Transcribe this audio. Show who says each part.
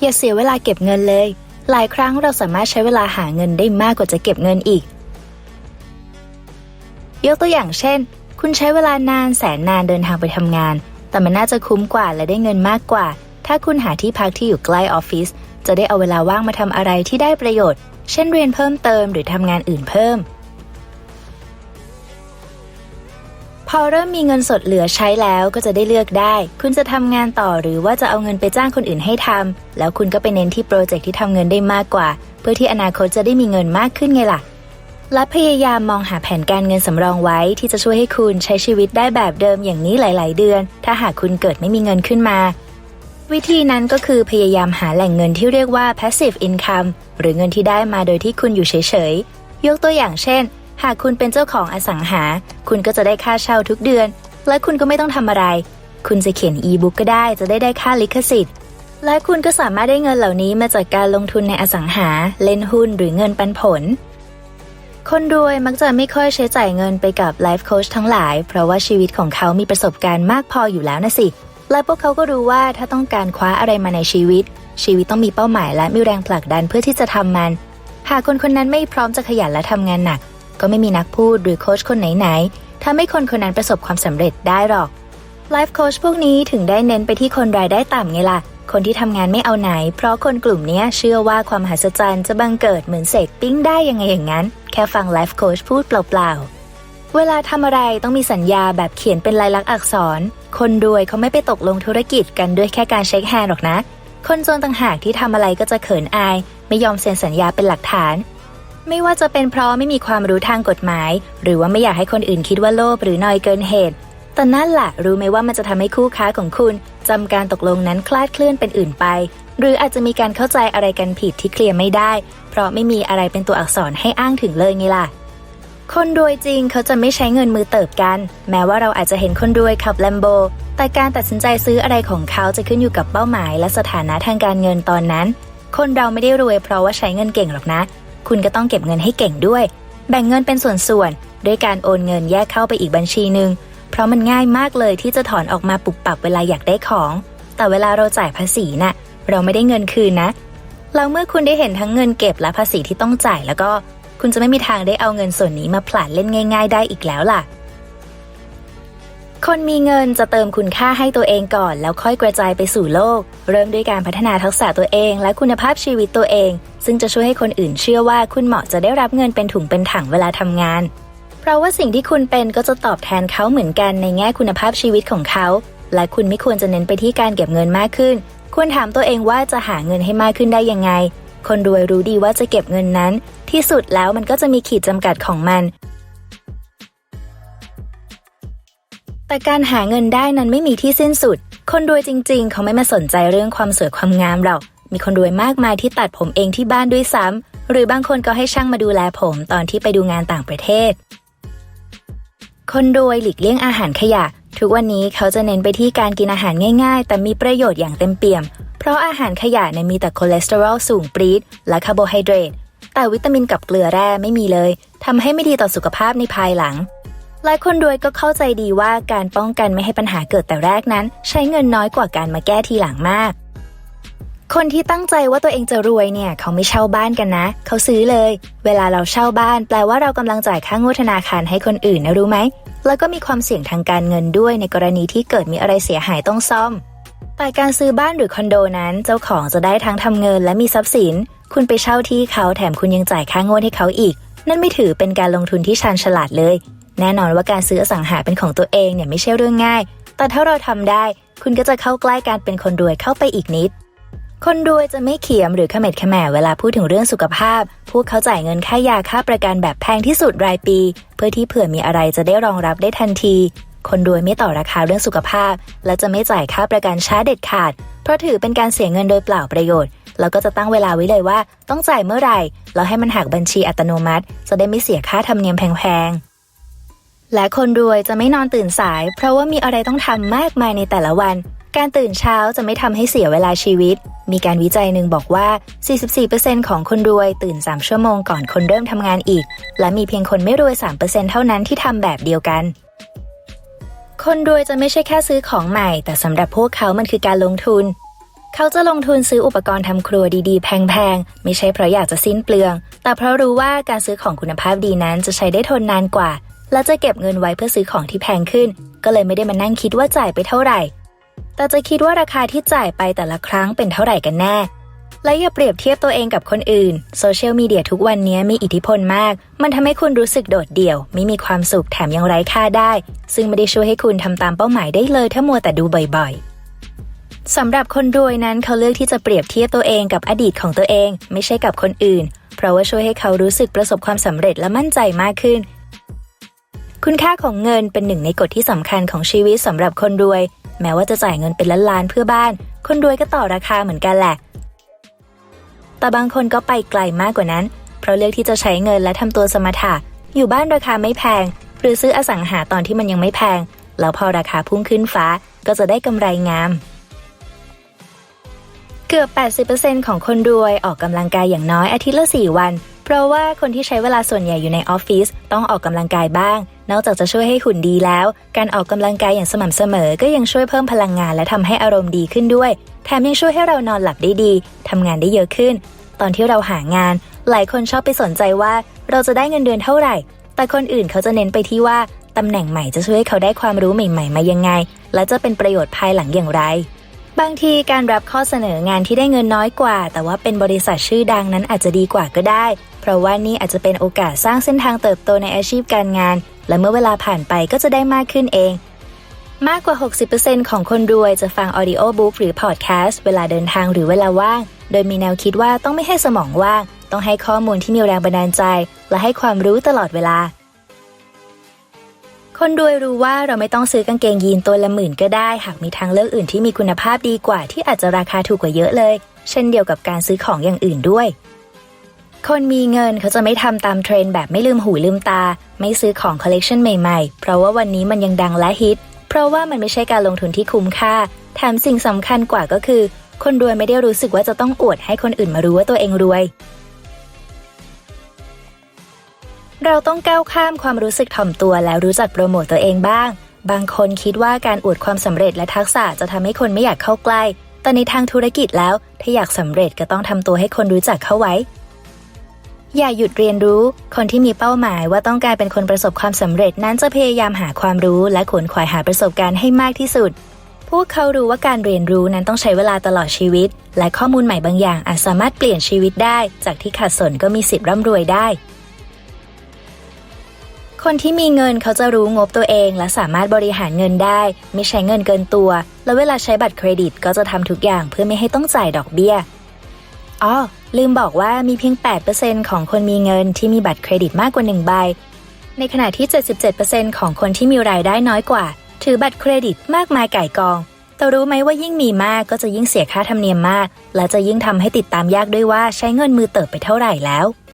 Speaker 1: อย่าเสียเวลาเก็บเงินเลย หลายครั้งเราสามารถใช้เวลาหาเงินได้มากกว่าจะเก็บเงินอีก ยกตัวอย่างเช่น คุณใช้เวลานานแสนนานเดินทางไปทำงาน แต่มันน่าจะคุ้มกว่าและได้เงินมากกว่า ถ้าคุณหาที่พักที่อยู่ใกล้ออฟฟิศจะได้เอาเวลาว่างมาทำอะไรที่ได้ประโยชน์ เช่นเรียนเพิ่มเติมหรือทำงานอื่นเพิ่ม พอเริ่มมีเงินสดเหลือใช้แล้วก็จะได้เลือกได้ คุณจะทำงานต่อหรือว่าจะเอาเงินไปจ้างคนอื่นให้ทำแล้วคุณก็ไปเน้นที่โปรเจกต์ที่ทำเงินได้มากกว่า เพื่อที่อนาคตจะได้มีเงินมากขึ้นไงล่ะ และพยายามมองหาแผนการเงินสำรองไว้ ที่จะช่วยให้คุณใช้ชีวิตได้แบบเดิมอย่างนี้หลาย ๆ เดือน ถ้าหากคุณเกิดไม่มีเงินขึ้นมา วิธีนั้นก็คือพยายามหาแหล่งเงินที่เรียกว่า passive income หรือเงินที่ได้มาโดยที่คุณอยู่เฉย ๆ ยกตัวอย่างเช่น หากคุณเป็นเจ้าของอสังหา คุณก็จะได้ค่าเช่าทุกเดือน และคุณก็ไม่ต้องทำอะไร คุณจะเขียนอีบุ๊กก็ได้จะได้ได้ค่าลิขสิทธิ์ และคุณก็สามารถได้เงินเหล่านี้มาจากการลงทุนในอสังหา เล่นหุ้นหรือเงินปันผล คนรวยมักจะไม่ค่อยใช้จ่ายเงินไปกับไลฟ์โค้ชทั้งหลาย เพราะว่าชีวิตของเขามีประสบการณ์มากพออยู่แล้วนะสิ และพวกเขาก็รู้ว่าถ้าต้องการคว้าอะไรมาในชีวิต ชีวิตต้องมีเป้าหมายและมีแรงผลักดันเพื่อที่จะทำมัน หากคนคนนั้นไม่พร้อมจะขยันและทำงานหนัก ก็ไม่มีนักพูดหรือโค้ชคนไหนๆทำให้คนคนนั้นประสบความสำเร็จได้หรอกไลฟ์โค้ชพวกนี้ถึงได้เน้นไปที่คนรายได้ต่ำไงล่ะ คนที่ทำงานไม่เอาไหน เพราะคนกลุ่มนี้เชื่อว่าความมหัศจรรย์จะบังเกิดเหมือนเสกปิ้งได้ยังไงอย่างนั้น แค่ฟังไลฟ์โค้ชพูดเปล่าๆ เวลาทำอะไรต้องมีสัญญาแบบเขียนเป็นลายลักษณ์อักษร คนรวยเขาไม่ไปตกลงธุรกิจกันด้วยแค่การเช็คแฮนด์หรอกนะ คนจนต่างหากที่ทำอะไรก็จะเขินอาย ไม่ยอมเซ็นสัญญาเป็นหลักฐาน ไม่ว่าจะเป็นเพราะไม่มีความรู้ทางกฎหมาย หรือว่าไม่อยากให้คนอื่นคิดว่าโลภหรือนอยเกินเหตุ แต่นั่นแหละรู้ไหมว่ามันจะทำให้คู่ค้าของคุณจำการตกลงนั้นคลาดเคลื่อนเป็นอื่นไป หรืออาจจะมีการเข้าใจอะไรกันผิดที่เคลียร์ไม่ได้ เพราะไม่มีอะไรเป็นตัวอักษรให้อ้างถึงเลยไงล่ะคนรวยจริงเขาจะไม่ใช้เงินมือเติบกัน แม้ว่าเราอาจจะเห็นคนรวยขับแลมโบ แต่การตัดสินใจซื้ออะไรของเขาจะขึ้นอยู่กับเป้าหมาย และสถานะทางการเงินตอนนั้น คนเราไม่ได้รวยเพราะว่าใช้เงินเก่งหรอกนะ คุณก็ต้องเก็บเงินให้เก่งด้วย แบ่งเงินเป็นส่วนๆด้วยการโอนเงินแยกเข้าไปอีกบัญชีหนึ่งเพราะมันง่ายมากเลยที่จะถอนออกมาปุบปับเวลาอยากได้ของ แต่เวลาเราจ่ายภาษีน่ะเราไม่ได้เงินคืนนะแล้วเมื่อคุณได้เห็นทั้งเงินเก็บและภาษีที่ต้องจ่ายแล้วก็ คุณจะไม่มีทางได้เอาเงินส่วนนี้มาผลาญเล่นง่าย ๆ ได้อีกแล้วล่ะ คนมีเงินจะเติมคุณค่าให้ตัวเองก่อน แล้วค่อยกระจายไปสู่โลก เริ่มด้วยการพัฒนาทักษะตัวเอง และคุณภาพชีวิตตัวเอง ซึ่งจะช่วยให้คนอื่นเชื่อว่าคุณเหมาะจะได้รับเงินเป็นถุงเป็นถังเวลาทำงาน เพราะว่าสิ่งที่คุณเป็นก็จะตอบแทนเขาเหมือนกันในแง่คุณภาพชีวิตของเขา และคุณไม่ควรจะเน้นไปที่การเก็บเงินมากขึ้น ควรถามตัวเองว่าจะหาเงินให้มากขึ้นได้ยังไง คนรวยรู้ดีว่าจะเก็บเงินนั้น ที่สุดแล้วมันก็จะมีขีดจำกัดของมัน แต่การหาเงินได้นั้นไม่มีที่สิ้นสุด คนรวยจริง ๆ เขาไม่มาสนใจเรื่องความสวยความงามหรอก มีคนรวยมากมายที่ตัดผมเองที่บ้านด้วยซ้ำ หรือบางคนก็ให้ช่างมาดูแลผมตอนที่ไปดูงานต่างประเทศ คนรวยหลีกเลี่ยงอาหารขยะ ทุกวันนี้เขาจะเน้นไปที่การกินอาหารง่ายๆ แต่มีประโยชน์อย่างเต็มเปี่ยม เพราะอาหารขยะเนี่ยมีแต่คอเลสเตอรอลสูงปรี๊ดและคาร์โบไฮเดรต แต่วิตามินกับเกลือแร่ไม่มีเลยทำให้ไม่ดีต่อสุขภาพในภายหลัง หลายคนรวยก็เข้าใจดีว่าการป้องกันไม่ให้ปัญหาเกิดแต่แรกนั้น ใช้เงินน้อยกว่าการมาแก้ทีหลังมาก คนที่ตั้งใจว่าตัวเองจะรวยเนี่ยเขาไม่เช่าบ้านกันนะ เขาซื้อเลย เวลาเราเช่าบ้าน แปลว่าเรากำลังจ่ายค่างวดธนาคารให้คนอื่นนะรู้ไหม แล้วก็มีความเสี่ยงทางการเงินด้วยในกรณีที่เกิดมีอะไรเสียหายต้องซ่อม แต่การซื้อบ้านหรือคอนโดนั้น เจ้าของจะได้ทั้งทำเงินและมีทรัพย์สิน คุณไปเช่าที่เขาแถมคุณยังจ่ายค่างวดให้เขาอีก นั่นไม่ถือเป็นการลงทุนที่ชาญฉลาดเลย แน่นอนว่าการซื้ออสังหาเป็นของตัวเองเนี่ยไม่ใช่เรื่องง่าย แต่ถ้าเราทำได้ คุณก็จะเข้าใกล้การเป็นคนรวยเข้าไปอีกนิด คนรวยจะไม่เขียมหรือขม็ดขแหมเวลาพูดถึงเรื่องสุขภาพ พวกเขาจ่ายเงินค่ายาค่าประกันแบบแพงที่สุดรายปี เพื่อที่เผื่อมีอะไรจะได้รองรับได้ทันที คนรวยไม่ต่อราคาเรื่องสุขภาพ และจะไม่จ่ายค่าประกันช้าเด็ดขาด เพราะถือเป็นการเสียเงินโดยเปล่าประโยชน์แล้วก็จะตั้งเวลาไว้เลยว่า ต้องจ่ายเมื่อไหร่ แล้วให้มันหักบัญชีอัตโนมัติ จะได้ไม่เสียค่าธรรมเนียมแพงๆ และคนรวยจะไม่นอนตื่นสาย เพราะว่ามีอะไรต้องทำมากมายในแต่ละวัน การตื่นเช้าจะไม่ทำให้เสียเวลาชีวิต มีการวิจัยหนึ่งบอกว่า 44%ของคนรวยตื่น 3 ชั่วโมงก่อนคนเริ่มทำงานอีก และมีเพียงคนไม่รวย 3%เท่านั้นที่ทำแบบเดียวกัน คนรวยจะไม่ใช่แค่ซื้อของใหม่ แต่สำหรับพวกเขามันคือการลงทุน เขาจะลงทุนซื้ออุปกรณ์ทำครัวดีๆ แพงๆ ไม่ใช่เพราะอยากจะสิ้นเปลือง แต่เพราะรู้ว่าการซื้อของคุณภาพดีนั้นจะใช้ได้ทนนานกว่า และจะเก็บเงินไว้เพื่อซื้อของที่แพงขึ้น ก็เลยไม่ได้มานั่งคิดว่าจ่ายไปเท่าไหร่ แต่จะคิดว่าราคาที่จ่ายไปแต่ละครั้งเป็นเท่าไหร่กันแน่ และอย่าเปรียบเทียบตัวเองกับคนอื่นโซเชียลมีเดียทุกวันนี้มีอิทธิพลมาก มันทำให้คุณรู้สึกโดดเดี่ยว ไม่มีความสุขแถมยังไร้ค่าได้ ซึ่งไม่ได้ช่วยให้คุณทำตามเป้าหมายได้เลยถ้ามัวแต่ดูบ่อยๆสำหรับคนรวยนั้นเขาเลือกที่จะเปรียบเทียบตัวเองกับอดีตของตัวเอง ไม่ใช่กับคนอื่น เพราะว่าช่วยให้เขารู้สึกประสบความสำเร็จและมั่นใจมากขึ้น คุณค่าของเงินเป็นหนึ่งในกฎที่สำคัญของชีวิตสำหรับคนรวย แม้ว่าจะจ่ายเงินเป็นล้านๆเพื่อบ้าน คนรวยก็ต่อราคาเหมือนกันแหละ แต่บางคนก็ไปไกลมากกว่านั้น เพราะเลือกที่จะใช้เงินและทำตัวสมถะ อยู่บ้านราคาไม่แพง หรือซื้ออสังหาตอนที่มันยังไม่แพง แล้วพอราคาพุ่งขึ้นฟ้าก็จะได้กำไรงาม เกือบ 80%ของคนรวยออกกำลังกายอย่างน้อยอาทิตย์ละ 4 วัน เพราะว่าคนที่ใช้เวลาส่วนใหญ่อยู่ในออฟฟิศต้องออกกำลังกายบ้าง นอกจากจะช่วยให้หุ่นดีแล้ว การออกกำลังกายอย่างสม่ำเสมอ ก็ยังช่วยเพิ่มพลังงานและทำให้อารมณ์ดีขึ้นด้วย แถมยังช่วยให้เรานอนหลับได้ดีทำงานได้เยอะขึ้น ตอนที่เราหางาน หลายคนชอบไปสนใจว่า เราจะได้เงินเดือนเท่าไหร่ แต่คนอื่นเขาจะเน้นไปที่ว่าตำแหน่งใหม่จะช่วยให้เขาได้ความรู้ใหม่ ๆ มายังไง และจะเป็นประโยชน์ภายหลังอย่างไร บางทีการรับข้อเสนองานที่ได้เงินน้อยกว่า แต่ว่าเป็นบริษัทชื่อดังนั้นอาจจะดีกว่าก็ได้ เพราะว่านี่อาจจะเป็นโอกาสสร้างเส้นทางเติบโตในอาชีพการงาน และเมื่อเวลาผ่านไปก็จะได้มากขึ้นเอง มากกว่า 60%ของคนรวยจะฟังออดิโอบุ๊กหรือพอดแคสต์เวลาเดินทางหรือเวลาว่าง โดยมีแนวคิดว่าต้องไม่ให้สมองว่าง ต้องให้ข้อมูลที่มีแรงบันดาลใจ และให้ความรู้ตลอดเวลา คนรวยรู้ว่าเราไม่ต้องซื้อกางเกงยีนตัวละหมื่นก็ได้ หากมีทางเลือกอื่นที่มีคุณภาพดีกว่าที่อาจจะราคาถูกกว่าเยอะเลย เช่นเดียวกับการซื้อของอย่างอื่นด้วยคนมีเงินเขาจะไม่ทำตามเทรนด์แบบไม่ลืมหูลืมตา ไม่ซื้อของคอลเลกชันใหม่ๆ เพราะว่าวันนี้มันยังดังและฮิต เพราะว่ามันไม่ใช่การลงทุนที่คุ้มค่า แถมสิ่งสำคัญกว่าก็คือ คนรวยไม่ได้รู้สึกว่าจะต้องอวดให้คนอื่นมารู้ว่าตัวเองรวย เราต้องก้าวข้ามความรู้สึกถ่อมตัวแล้วรู้จักโปรโมตตัวเองบ้าง บางคนคิดว่าการอวดความสำเร็จและทักษะจะทำให้คนไม่อยากเข้าใกล้ แต่ในทางธุรกิจแล้ว ถ้าอยากสำเร็จก็ต้องทำตัวให้คนรู้จักเข้าไว้ อย่าหยุดเรียนรู้ คนที่มีเป้าหมายว่าต้องการเป็นคนประสบความสำเร็จนั้นจะพยายามหาความรู้และขวนขวายหาประสบการณ์ให้มากที่สุด พวกเขารู้ว่าการเรียนรู้นั้นต้องใช้เวลาตลอดชีวิต และข้อมูลใหม่บางอย่างอาจสามารถเปลี่ยนชีวิตได้ จากที่ขาดสนก็มีสิทธิ์ร่ำรวยได้ คนที่มีเงินเขาจะรู้งบตัวเอง และสามารถบริหารเงินได้ ไม่ใช้เงินเกินตัว แล้วเวลาใช้บัตรเครดิตก็จะทำทุกอย่างเพื่อไม่ให้ต้องจ่ายดอกเบี้ยอ๋อ ลืมบอกว่ามีเพียง 8%ของคนมีเงินที่มีบัตรเครดิตมากกว่า 1 ใบ ในขณะที่ 77%ของคนที่มีรายได้น้อยกว่า ถือบัตรเครดิตมากมายไก่กอง แต่รู้ไหมว่ายิ่งมีมากก็จะยิ่งเสียค่าธรรมเนียมมาก และจะยิ่งทำให้ติดตามยากด้วยว่าใช้เงินมือเติบไปเท่าไหร่แล้ว